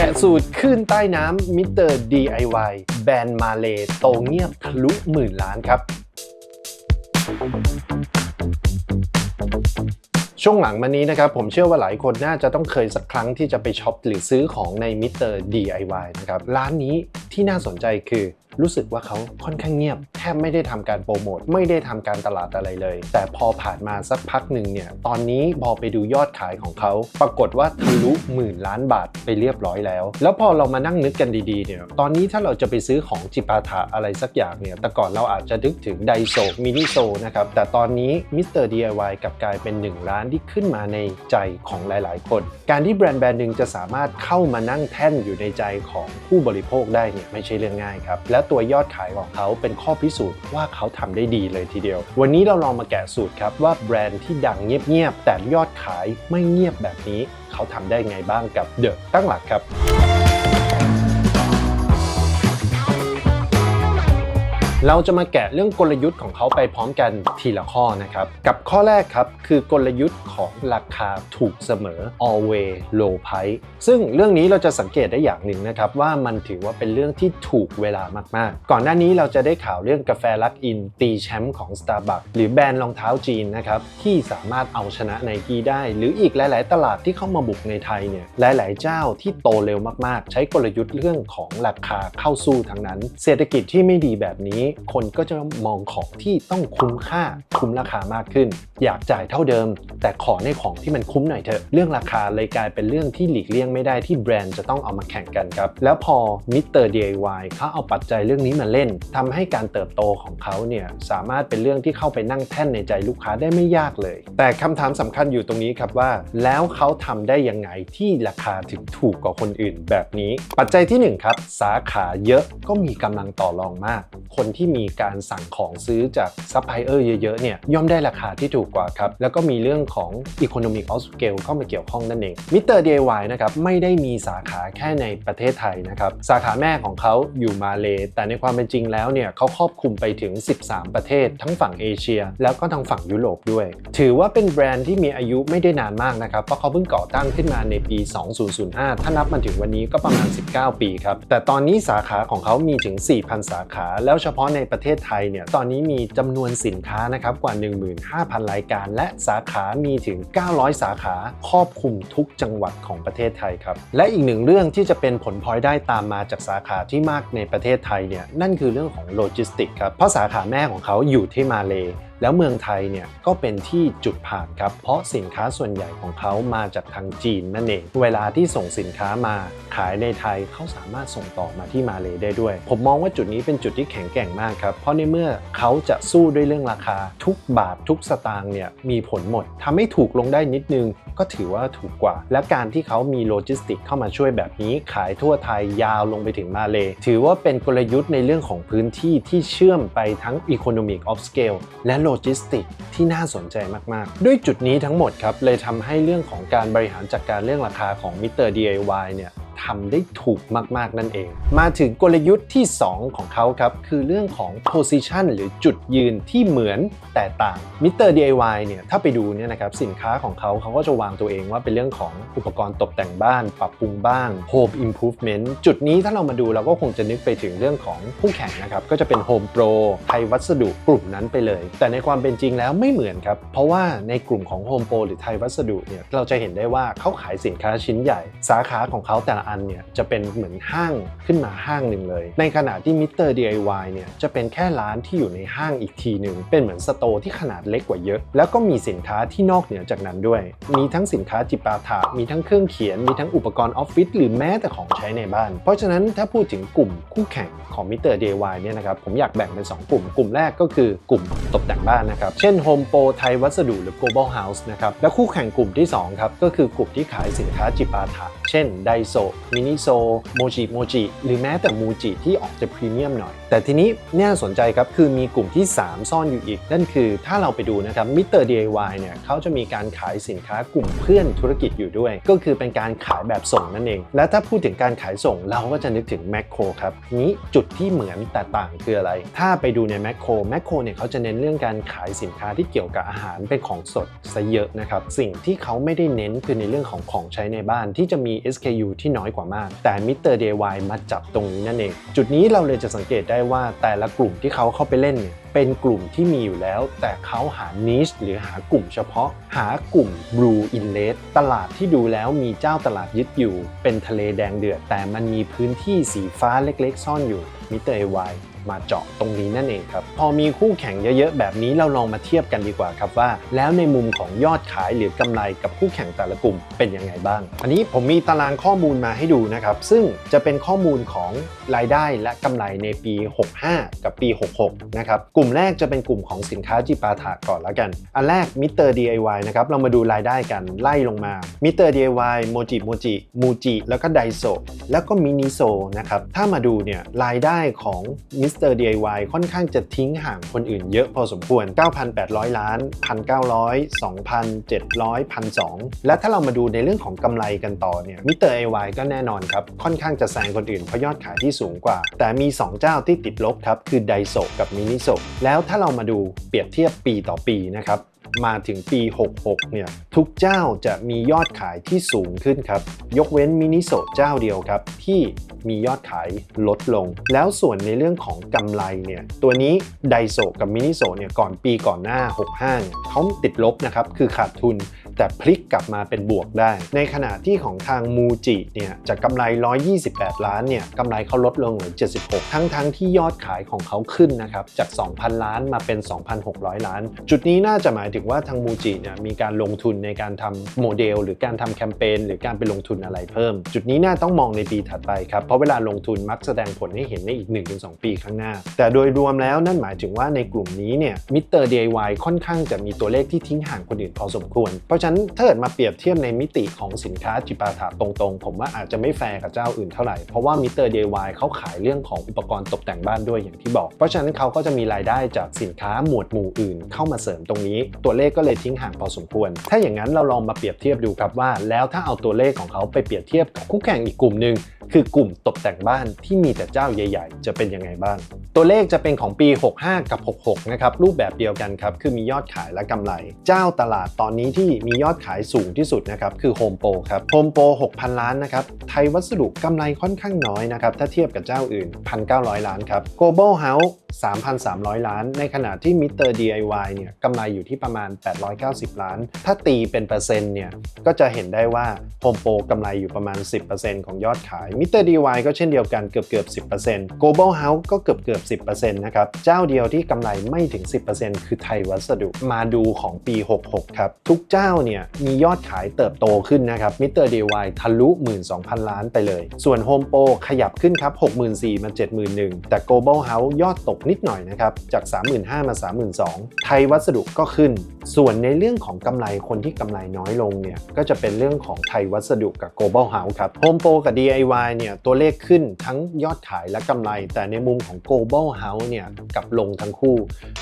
แกะสูตรขึ้นใต้น้ำมิสเตอร์ DIY แบรนด์มาเลโตเงียบทะลุหมื่นล้านครับ ช่วงหลังมานี้นะครับผมเชื่อว่าหลายคนน่าจะต้องเคยสักครั้งที่จะไปช็อปหรือซื้อของในมิสเตอร์ DIY นะครับร้านนี้ที่น่าสนใจคือรู้สึกว่าเขาค่อนข้างเงียบ แทบไม่ได้ทำการโปรโมท ไม่ได้ทำการตลาดอะไรเลย แต่พอผ่านมาสักพักหนึ่งเนี่ย ตอนนี้พอไปดูยอดขายของเขา ปรากฏว่าทะลุหมื่นล้านบาทไปเรียบร้อยแล้ว แล้วพอเรามานั่งนึกกันดีๆเนี่ย ตอนนี้ถ้าเราจะไปซื้อของจิปาถะอะไรสักอย่างเนี่ย แต่ก่อนเราอาจจะนึกถึงไดโซมินิโซนะครับ แต่ตอนนี้มิสเตอร์ DIY กลับกลายเป็นหนึ่งร้านที่ขึ้นมาในใจของหลาย ๆ คน การที่แบรนด์แบรนด์หนึ่งจะสามารถเข้ามานั่งแท่นอยู่ในใจของผู้บริโภคได้เนี่ยไม่ใช่เรื่องง่ายครับและตัวยอดขายของเขาเป็นข้อพิสูจน์ว่าเขาทำได้ดีเลยทีเดียว วันนี้เราลองมาแกะสูตรครับว่าแบรนด์ที่ดังเงียบ ๆ แต่ยอดขายไม่เงียบแบบนี้ เขาทำได้ไงบ้างกับเดอะตั้งหลักครับ เราจะมาแกะเรื่องกลยุทธ์ของเขาไปพร้อมกันทีละข้อนะครับ กับข้อแรกครับ คือกลยุทธ์ของราคาถูกเสมอ always low price ซึ่งเรื่องนี้เราจะสังเกตได้อย่างหนึ่งนะครับ ว่ามันถือว่าเป็นเรื่องที่ถูกเวลามากๆ ก่อนหน้านี้เราจะได้ข่าวเรื่องกาแฟลักอิน ตีแชมป์ของ Starbucks หรือแบรนด์รองเท้าจีนนะครับที่สามารถเอาชนะไนกี้ได้ หรืออีกหลาย ๆ ตลาดที่เข้ามาบุกในไทยเนี่ยหลาย ๆ เจ้าที่โตเร็วมาก ๆ ใช้กลยุทธ์เรื่องของราคาเข้าสู้ทั้งนั้น เศรษฐกิจที่ไม่ดีแบบนี้คนก็จะมองของที่ต้องคุ้มค่าคุ้มราคามากขึ้น อยากจ่ายเท่าเดิม แต่ขอในของที่มันคุ้มหน่อยเถอะ เรื่องราคาเลยกลายเป็นเรื่องที่หลีกเลี่ยงไม่ได้ที่แบรนด์จะต้องเอามาแข่งกันครับ แล้วพอมิสเตอร์ DIY เขาเอาปัจจัยเรื่องนี้มาเล่นทำให้การเติบโตของเขาเนี่ยสามารถเป็นเรื่องที่เข้าไปนั่งแท่นในใจลูกค้าได้ไม่ยากเลย แต่คำถามสำคัญอยู่ตรงนี้ครับว่า แล้วเขาทำได้ยังไงที่ราคาถึงถูกกว่าคนอื่นแบบนี้ ปัจจัยที่หนึ่งครับสาขาเยอะก็มีกำลังต่อรองมาก คนที่มีการสั่งของซื้อจากซัพพลายเออร์เยอะๆเนี่ยย่อมได้ราคาที่ถูกกว่าครับแล้วก็มีเรื่องของ Economic of Scale เข้ามาเกี่ยวข้องนั่นเองมิสเตอร์ DIY นะครับไม่ได้มีสาขาแค่ในประเทศไทยนะครับสาขาแม่ของเขาอยู่มาเลแต่ในความเป็นจริงแล้วเนี่ยเขาครอบคลุมไปถึง 13 ประเทศ ทั้งฝั่งเอเชีย แล้วก็ทางฝั่งยุโรปด้วย ถือว่าเป็นแบรนด์ที่มีอายุไม่ได้นานมากนะครับเพราะเขาเพิ่งก่อตั้งขึ้นมาในปี 2005 ถ้านับมาถึงวันนี้ก็ประมาณ 19 ปีครับแต่ตอนนี้สาขาของเขามีถึง 4,000 สาขาแล้วเฉพาะในประเทศไทยเนี่ยตอนนี้มีจำนวนสินค้านะครับกว่า 15,000 รายการ และสาขามีถึง 900 สาขาครอบคลุมทุกจังหวัดของประเทศไทยครับและอีกหนึ่งเรื่องที่จะเป็นผลพลอยได้ตามมาจากสาขาที่มากในประเทศไทยเนี่ยนั่นคือเรื่องของโลจิสติกครับเพราะสาขาแม่ของเขาอยู่ที่มาเล แล้วเมืองไทยเนี่ยก็เป็นที่จุดผ่านครับ เพราะสินค้าส่วนใหญ่ของเขามาจากทางจีนนั่นเอง เวลาที่ส่งสินค้ามาขายในไทยเขาสามารถส่งต่อมาที่มาเลยได้ด้วย ผมมองว่าจุดนี้เป็นจุดที่แข็งแกร่งมากครับ เพราะในเมื่อเขาจะสู้ด้วยเรื่องราคา ทุกบาททุกสตางค์เนี่ยมีผลหมดทำให้ถูกลงได้นิดนึง ก็ถือว่าถูกกว่า และการที่เขามีโลจิสติกเข้ามาช่วยแบบนี้ ขายทั่วไทยยาวลงไปถึงมาเลยถือว่าเป็นกลยุทธ์ในเรื่องของพื้นที่ที่เชื่อมไปทั้ง Economic of Scale และโลจิสติกที่น่าสนใจมาก ๆ ด้วยจุดนี้ทั้งหมดครับ เลยทำให้เรื่องของการบริหารจัดการเรื่องราคาของมิเตอร์ DIY เนี่ย ทำได้ถูกมากๆนั่นเอง มาถึงกลยุทธ์ที่ 2 ของเขาครับ คือเรื่องของ position หรือจุดยืนที่เหมือนแต่ต่าง Mr. DIY เนี่ยถ้าไปดูเนี่ยนะครับสินค้าของเขาเขาก็จะวางตัวเองว่าเป็นเรื่องของอุปกรณ์ตกแต่งบ้าน ปรับปรุงบ้าน home improvement จุดนี้ถ้าเรามาดูเราก็คงจะนึกไปถึงเรื่องของคู่แข่งนะครับก็จะเป็น Home Pro ไทยวัสดุกลุ่มนั้นไปเลย แต่ในความเป็นจริงแล้วไม่เหมือนครับ เพราะว่าในกลุ่มของ Home Pro หรือไทยวัสดุเนี่ยเราจะเห็นได้ว่าเขาขายสินค้าชิ้นใหญ่ สาขาของเขาแต่ละอันเนี่ยจะเป็นเหมือนห้างขึ้นมาห้างหนึ่งเลย ในขณะที่ Mr. DIY เนี่ยจะเป็นแค่ร้านที่อยู่ในห้างอีกทีหนึ่งเป็นเหมือนสโตร์ที่ขนาดเล็กกว่าเยอะ แล้วก็มีสินค้าที่นอกเหนือจากนั้นด้วย มีทั้งสินค้าจิปาถะมีทั้งเครื่องเขียน มีทั้งอุปกรณ์ออฟฟิศหรือแม้แต่ของใช้ในบ้าน เพราะฉะนั้นถ้าพูดถึงกลุ่มคู่แข่งของ Mr. DIY เนี่ยนะครับผมอยากแบ่งเป็น 2 กลุ่ม กลุ่มแรกก็คือกลุ่มตกแต่งบ้านนะครับ เช่น Home Pro ไทยวัสดุหรือ Global House นะครับ และคู่แข่งกลุ่มที่สองครับ ก็คือกลุ่มที่ขายสินค้าจิปาถะ เช่นไดโซมินิโซโมจิโมจิหรือแม้แต่มูจิที่ออกจะพรีเมียมหน่อย แต่ทีนี้เนี่ยสนใจครับ คือมีกลุ่มที่ 3 ซ่อนอยู่อีก นั่นคือถ้าเราไปดูนะครับมิเตอร์ DIY เนี่ยเขาจะมีการขายสินค้ากลุ่มเพื่อนธุรกิจอยู่ด้วย ก็คือเป็นการขายแบบส่งนั่นเอง และถ้าพูดถึงการขายส่งเราก็จะนึกถึงแมคโครครับนี้จุดที่เหมือนแต่ต่างคืออะไร ถ้าไปดูในแมคโครแมคโครเนี่ยเขาจะเน้นเรื่องการขายสินค้าที่เกี่ยวกับอาหารเป็นของสดซะเยอะนะครับสิ่งที่เขาไม่ได้เน้นคือในเรื่องของของใช้ในบ้านที่จะมี SKU ที่น้อยกว่ามาก แต่มิสเตอร์ DIY มาจับตรงนี้นั่นเอง จุดนี้เราเลยจะสังเกตได้ว่าแต่ละกลุ่มที่เขาเข้าไปเล่นเนี่ยเป็นกลุ่มที่มีอยู่แล้ว แต่เขาหา niche หรือหากลุ่มเฉพาะ หากลุ่ม blue inlet ตลาดที่ดูแล้วมีเจ้าตลาดยึดอยู่ เป็นทะเลแดงเดือด แต่มันมีพื้นที่สีฟ้าเล็กๆ ซ่อนอยู่มิเตอร์ DIY มาเจาะตรงนี้นั่นเองครับ พอมีคู่แข่งเยอะๆ แบบนี้เราลองมาเทียบกันดีกว่าครับว่า แล้วในมุมของยอดขายหรือกำไรกับคู่แข่งแต่ละกลุ่มเป็นยังไงบ้าง อันนี้ผมมีตารางข้อมูลมาให้ดูนะครับ ซึ่งจะเป็นข้อมูลของรายได้และกำไรในปี 65 กับปี 66 นะครับ กลุ่มแรกจะเป็นกลุ่มของสินค้าจิปาถะก่อนแล้วกัน อันแรกมิสเตอร์ DIY นะครับ เรามาดูรายได้กันไล่ลงมามิสเตอร์ DIY โมจิโมจิมูจิแล้วก็ไดโซแล้วก็มินิโซนะครับ ถ้ามาดูเนี่ยรายได้ของมิสเตอร์ DIY ค่อนข้างจะทิ้งห่างคนอื่นเยอะพอสมควร 9,800 ล้าน 1,900 2,700 1,200 และถ้าเรามาดูในเรื่องของกำไรกันต่อเนี่ยมิเตอร์ DIY ก็แน่นอนครับ ค่อนข้างจะแซงคนอื่นเพราะยอดขายที่สูงกว่า แต่มี 2 เจ้าที่ติดลบครับ คือไดโซกับมินิโซแล้วถ้าเรามาดูเปรียบเทียบปีต่อปีนะครับ มาถึงปี 66 เนี่ย ทุกเจ้าจะมียอดขายที่สูงขึ้นครับ ยกเว้นมินิโซเจ้าเดียวครับ ที่มียอดขายลดลง แล้วส่วนในเรื่องของกำไรเนี่ย ตัวนี้ไดโซกับมินิโซเนี่ยก่อนปีก่อนหน้า 65 เนี่ยเขาติดลบนะครับ คือขาดทุนแต่พลิกกลับมาเป็นบวกได้ ในขณะที่ของทางมูจิเนี่ยจากกำไร 128 ล้านเนี่ยกำไรเขาลดลงเหลือ 76 ทั้งทั้งที่ยอดขายของเขาขึ้นนะครับจาก 2,000 ล้านมาเป็น 2,600 ล้าน จุดนี้น่าจะหมายถึงว่าทางมูจิเนี่ยมีการลงทุนในการทำโมเดล หรือการทำแคมเปญหรือการไปลงทุนอะไรเพิ่ม จุดนี้น่าต้องมองในปีถัดไปครับ เพราะเวลาลงทุนมักแสดงผลให้เห็นในอีก 1-2 ปีข้างหน้า แต่โดยรวมแล้วนั่นหมายถึงว่าในกลุ่มนี้เนี่ยมิเตอร์ DIY ค่อนข้างจะมีตัวเลขที่ทิ้งห่างคนอื่นพอสมควร เพราะฉะนั้นถ้าเกิดมาเปรียบเทียบในมิติของสินค้าจิปาถะตรงๆ ผมว่าอาจจะไม่แฟร์กับเจ้าอื่นเท่าไหร่เพราะว่ามิเตอร์ DIY เขาขายเรื่องของอุปกรณ์ตกแต่งบ้านด้วยอย่างที่บอก เพราะฉะนั้นเขาก็จะมีรายได้จากสินค้าหมวดหมู่อื่น เข้ามาเสริมตรงนี้ตัวเลขก็เลยทิ้งห่างพอสมควร ถ้าอย่างนั้นเราลองมาเปรียบเทียบดูครับว่า แล้วถ้าเอาตัวเลขของเขาไปเปรียบเทียบกับคู่แข่งอีกกลุ่มหนึ่งคือกลุ่มตกแต่งบ้านที่มีแต่เจ้าใหญ่ ๆ จะเป็นยังไงบ้าง ตัวเลขจะเป็นของปี 65 กับ 66 นะครับ รูปแบบเดียวกันครับ คือมียอดขายและกำไร เจ้าตลาดตอนนี้ที่มียอดขายสูงที่สุดนะครับ คือ Home Pro ครับ Home Pro 6,000 ล้านนะครับ ไทยวัสดุกำไรค่อนข้างน้อยนะครับ ถ้าเทียบกับเจ้าอื่น 1,900 ล้านครับ Global House 3,300 ล้าน ในขณะที่ Mr. DIY เนี่ยกำไรอยู่ที่ประมาณ890 ล้าน ถ้าตีเป็นเปอร์เซ็นต์เนี่ย ก็จะเห็นได้ว่า Home Pro กำไรอยู่ประมาณ 10%ของยอดขาย Mr. DIY ก็เช่นเดียวกันเกือบเกือบ 10% Global House ก็เกือบเกือบ 10%นะครับ เจ้าเดียวที่กำไรไม่ถึง 10%คือไทยวัสดุ มาดูของปี 66 ครับ ทุกเจ้าเนี่ยมียอดขายเติบโตขึ้นนะครับ Mr. DIY ทะลุ 12,000 ล้านไปเลย ส่วน Home Pro ขยับขึ้นครับ64,000มา71,000แต่ Global House ยอดตกนิดหน่อยนะครับจาก 35,000มา32,000ไทยวัสดุก็ขึ้นส่วนในเรื่องของกำไรคนที่กำไรน้อยลงเนี่ยก็จะเป็นเรื่องของไทยวัสดุกับ Global House ครับ Home Pro กับ DIY เนี่ยตัวเลขขึ้นทั้งยอดขายและกำไร แต่ในมุมของ Global House เนี่ยกับลงทั้งคู่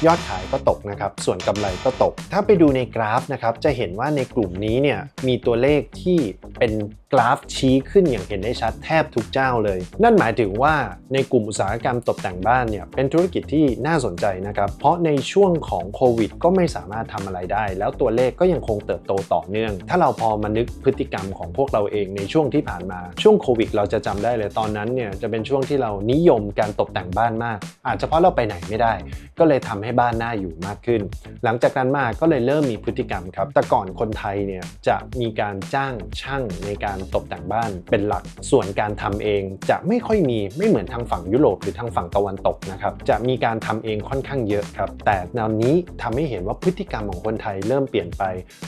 ยอดขายก็ตกนะครับ ส่วนกำไรก็ตก ถ้าไปดูในกราฟนะครับจะเห็นว่าในกลุ่มนี้เนี่ยมีตัวเลขที่เป็นกราฟชี้ขึ้นอย่างเห็นได้ชัดแทบทุกเจ้าเลย นั่นหมายถึงว่าในกลุ่มอุตสาหกรรมตกแต่งบ้านเนี่ยเป็นธุรกิจที่น่าสนใจนะครับ เพราะในช่วงของโควิดก็ไม่สามารถทำอะไรได้ แล้วตัวเลขก็ยังคงเติบโตต่อเนื่อง ถ้าเราพอมานึกพฤติกรรมของพวกเราเองในช่วงที่ผ่านมา ช่วงโควิด เราจะจำได้เลยตอนนั้นเนี่ยจะเป็นช่วงที่เรานิยมการตกแต่งบ้านมาก อาจจะเพราะเราไปไหนไม่ได้ ก็เลยทำให้บ้านน่าอยู่มากขึ้น หลังจากนั้นมาก็เลยเริ่มมีพฤติกรรมครับแต่ก่อนคนไทยเนี่ยจะมีการจ้างช่างในการตกแต่งบ้านเป็นหลัก ส่วนการทำเองจะไม่ค่อยมีไม่เหมือนทางฝั่งยุโรปหรือทางฝั่งตะวันตกนะครับจะมีการทำเองค่อนข้างเยอะครับ แต่แนวนี้ทำให้เห็นว่าพฤติกรรมของคนไทยเริ่มเปลี่ยนไป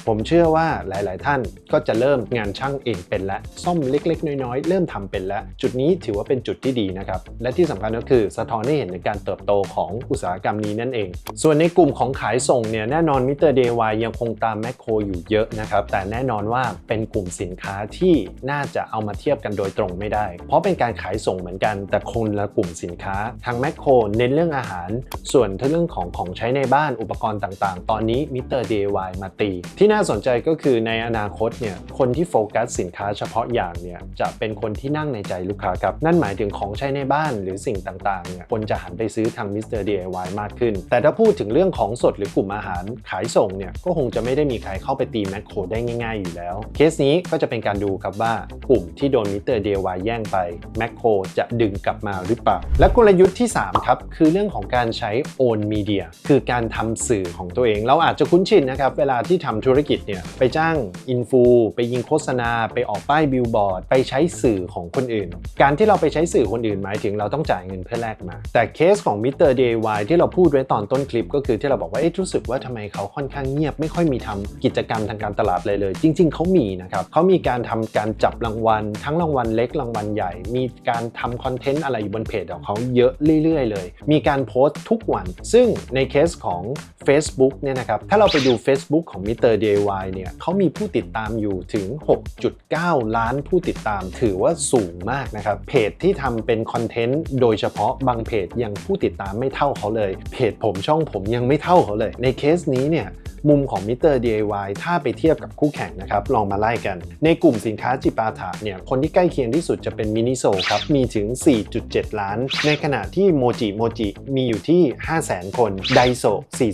ผมเชื่อว่าหลาย ๆ ท่านก็จะเริ่มงานช่างเองเป็นแล้วซ่อมเล็ก ๆ น้อย ๆ เริ่มทำเป็นแล้ว จุดนี้ถือว่าเป็นจุดที่ดีนะครับและที่สำคัญก็คือสะท้อนให้เห็นในการเติบโตของอุตสาหกรรมนี้นั่นเอง ส่วนในกลุ่มของขายส่งเนี่ยแน่นอนมิเตอร์เดวายยังคงตามแมคโครอยู่เยอะนะครับแต่แน่นอนว่าเป็นกลุ่มสินค้าที่น่าจะเอามาเทียบกันโดยตรงไม่ได้ เพราะเป็นการขายส่งเหมือนกัน แต่คนละกลุ่มสินค้า ทางแมคโครเน้นเรื่องอาหาร ส่วนเรื่องของของใช้ในบ้านอุปกรณ์ต่างๆ ตอนนี้มิเตอร์ DIY มาตี ที่น่าสนใจก็คือในอนาคตเนี่ยคนที่โฟกัสสินค้าเฉพาะอย่างเนี่ยจะเป็นคนที่นั่งในใจลูกค้าครับ นั่นหมายถึงของใช้ในบ้านหรือสิ่งต่างๆเนี่ยคนจะหันไปซื้อทางมิสเตอร์ DIY มากขึ้น แต่ถ้าพูดถึงเรื่องของสดหรือกลุ่มอาหารขายส่งเนี่ยก็คงจะไม่ได้มีใครเข้าไปตีแมคโครได้ง่าย ๆ อยู่แล้ว เคสนี้ก็จะเป็นการดูครับครับว่ากลุ่มที่โดนมิเตอร์ DIY แย่งไปแมคโครจะดึงกลับมาหรือเปล่า และกลยุทธ์ที่ 3 ครับ คือเรื่องของการใช้ own media คือการทำสื่อของตัวเอง เราอาจจะคุ้นชินนะครับ เวลาที่ทำธุรกิจเนี่ยไปจ้างอินฟูไปยิงโฆษณา ไปออกป้ายบิลบอร์ด ไปใช้สื่อของคนอื่น การที่เราไปใช้สื่อคนอื่นหมายถึงเราต้องจ่ายเงินเพื่อแลกมา แต่เคสของมิเตอร์ DIY ที่เราพูดไว้ตอนต้นคลิป ก็คือที่เราบอกว่าเอ๊ะรู้สึกว่าทำไมเขาค่อนข้างเงียบไม่ค่อยมีทำกิจกรรมทางการตลาดเลยเลย จริง ๆเขามีนะครับเขามีการทำการจับรางวัล ทั้งรางวัลเล็กรางวัลใหญ่ มีการทำคอนเทนต์อะไรอยู่บนเพจของเขาเยอะเรื่อย ๆ เลย มีการโพสต์ทุกวัน ซึ่งในเคสของ Facebook เนี่ยนะครับถ้าเราไปดู Facebook ของ Mr. DIY เนี่ยเขามีผู้ติดตามอยู่ถึง 6.9 ล้านผู้ติดตามถือว่าสูงมากนะครับเพจที่ทำเป็นคอนเทนต์โดยเฉพาะบางเพจยังผู้ติดตามไม่เท่าเขาเลย เพจผมช่องผมยังไม่เท่าเขาเลย ในเคสนี้เนี่ยมุมของมิเตอร์ DIY ถ้าไปเทียบกับคู่แข่งนะครับลองมาไล่กัน ในกลุ่มสินค้าจิปาถะเนี่ย คนที่ใกล้เคียงที่สุดจะเป็นมินิโซครับ มีถึง 4.7 ล้าน ในขณะที่โมจิโมจิมีอยู่ที่ 500,000 คน ไดโซ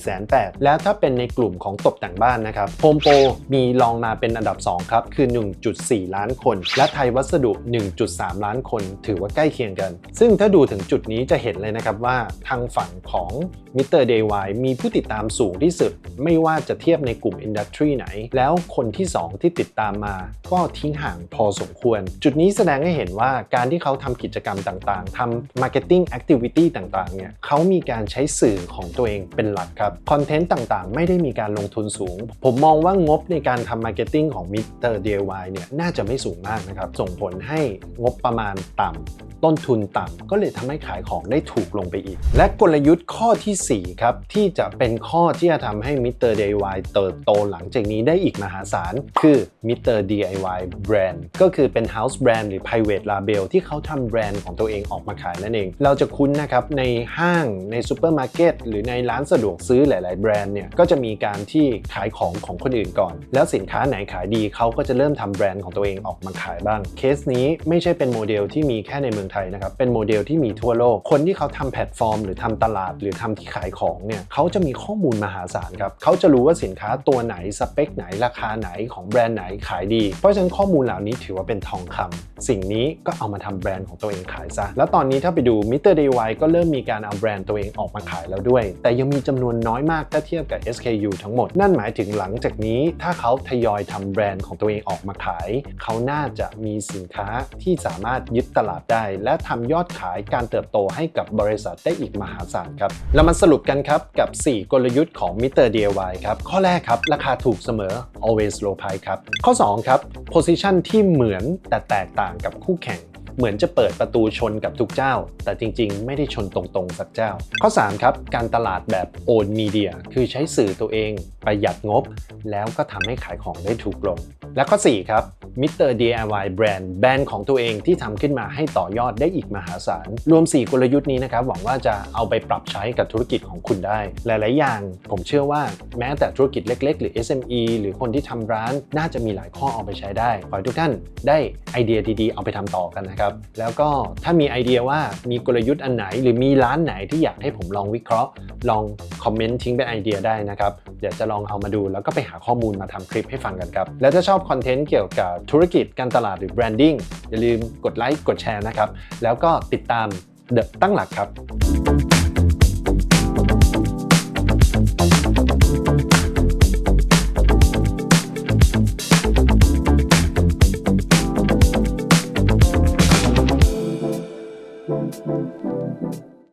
408,000 แล้วถ้าเป็นในกลุ่มของตกแต่งบ้านนะครับโฮมโปรมีรองมาเป็นอันดับ 2 ครับ คือ 1.4 ล้านคน และไทยวัสดุ 1.3 ล้านคน ถือว่าใกล้เคียงกัน ซึ่งถ้าดูถึงจุดนี้จะเห็นเลยนะครับว่าทางฝั่งของมิเตอร์ DIY มีผู้ติดตามสูงที่สุด ไม่ว่าจะเทียบในกลุ่มอินดัสทรีไหน แล้วคนที่ 2 ที่ติดตามมาก็ทิ้งห่างพอสมควร จุดนี้แสดงให้เห็นว่าการที่เขาทำกิจกรรมต่างๆทำ Marketing Activity ต่างๆ เนี่ยเขามีการใช้สื่อของตัวเองเป็นหลักครับ คอนเทนต์ต่างๆ ไม่ได้มีการลงทุนสูง ผมมองว่างบในการทำ Marketing ของ Mr. DIY เนี่ยน่าจะไม่สูงมากนะครับ ส่งผลให้งบประมาณต่ำต้นทุนต่ำก็เลยทำให้ขายของได้ถูกลงไปอีก และกลยุทธ์ข้อทีสี่4 ครับ ที่จะเป็นข้อที่จะทำให้ Mr. DIY เติบโตหลังจากนี้ได้อีกมหาศาลคือ Mr. DIY Brand ก็คือเป็น House Brand หรือ Private Label ที่เขาทำแบรนด์ของตัวเองออกมาขายนั่นเอง เราจะคุ้นนะครับในห้างในซูเปอร์มาร์เก็ตหรือในร้านสะดวกซื้อหลาย ๆ แบรนด์เนี่ยก็จะมีการที่ขายของของคนอื่นก่อน แล้วสินค้าไหนขายดีเขาก็จะเริ่มทำแบรนด์ของตัวเองออกมาขายบ้าง เคสนี้ไม่ใช่เป็นโมเดลที่มีแค่ในเมืองไทยนะครับเป็นโมเดลที่มีทั่วโลก คนที่เขาทำแพลตฟอร์ม หรือทำตลาด หรือทำที่ขายของเนี่ยเขาจะมีข้อมูลมหาศาลครับเขาจะรู้ว่าสินค้าตัวไหนสเปคไหนราคาไหนของแบรนด์ไหนขายดี เพราะฉะนั้นข้อมูลเหล่านี้ถือว่าเป็นทองคำสิ่งนี้ก็เอามาทำแบรนด์ของตัวเองขายซะ แล้วตอนนี้ถ้าไปดู Mr. DIY ก็เริ่มมีการเอาแบรนด์ตัวเองออกมาขายแล้วด้วย แต่ยังมีจำนวนน้อยมากถ้าเทียบกับ SKU ทั้งหมด นั่นหมายถึงหลังจากนี้ถ้าเขาทยอยทำแบรนด์ของตัวเองออกมาขาย เขาน่าจะมีสินค้าที่สามารถยึดตลาดได้ และทำยอดขายการเติบโตให้กับบริษัทได้อีกมหาศาลครับเรามาสรุปกันครับกับ 4 กลยุทธ์ของ Mr. DIY ครับข้อแรกครับราคาถูกเสมอ always low price ครับ ข้อ 2 ครับ position ที่เหมือนแต่แตกต่างกับคู่แข่ง เหมือนจะเปิดประตูชนกับทุกเจ้า แต่จริงๆ ไม่ได้ชนตรงๆสักเจ้า ข้อ 3 ครับ การตลาดแบบ own media คือใช้สื่อตัวเอง ประหยัดงบ แล้วก็ทำให้ขายของได้ถูกลง และข้อ 4 ครับ Mr. DIY Brand แบรนด์ของตัวเองที่ทำขึ้นมาให้ต่อยอดได้อีกมหาศาล รวม 4 กลยุทธ์นี้นะครับหวังว่าจะเอาไปปรับใช้กับธุรกิจของคุณได้ หลาย ๆ อย่างผมเชื่อว่าแม้แต่ธุรกิจเล็ก ๆ หรือ SME หรือคนที่ทำร้านน่าจะมีหลายข้อเอาไปใช้ได้ขอให้ทุกท่านได้ไอเดียดี ๆ เอาไปทำต่อกันนะครับแล้วก็ถ้ามีไอเดียว่ามีกลยุทธ์อันไหน หรือมีร้านไหนที่อยากให้ผมลองวิเคราะห์ ลองคอมเมนต์ทิ้งเป็นไอเดียได้นะครับ เดี๋ยวจะลองเอามาดู แล้วก็ไปหาข้อมูลมาทำคลิปให้ฟังกันครับ แล้วถ้าชอบคอนเทนต์เกี่ยวกับธุรกิจการตลาดหรือแบรนดิ้งอย่าลืมกดไลค์กดแชร์นะครับ แล้วก็ติดตามเดอะตั้งหลักครับ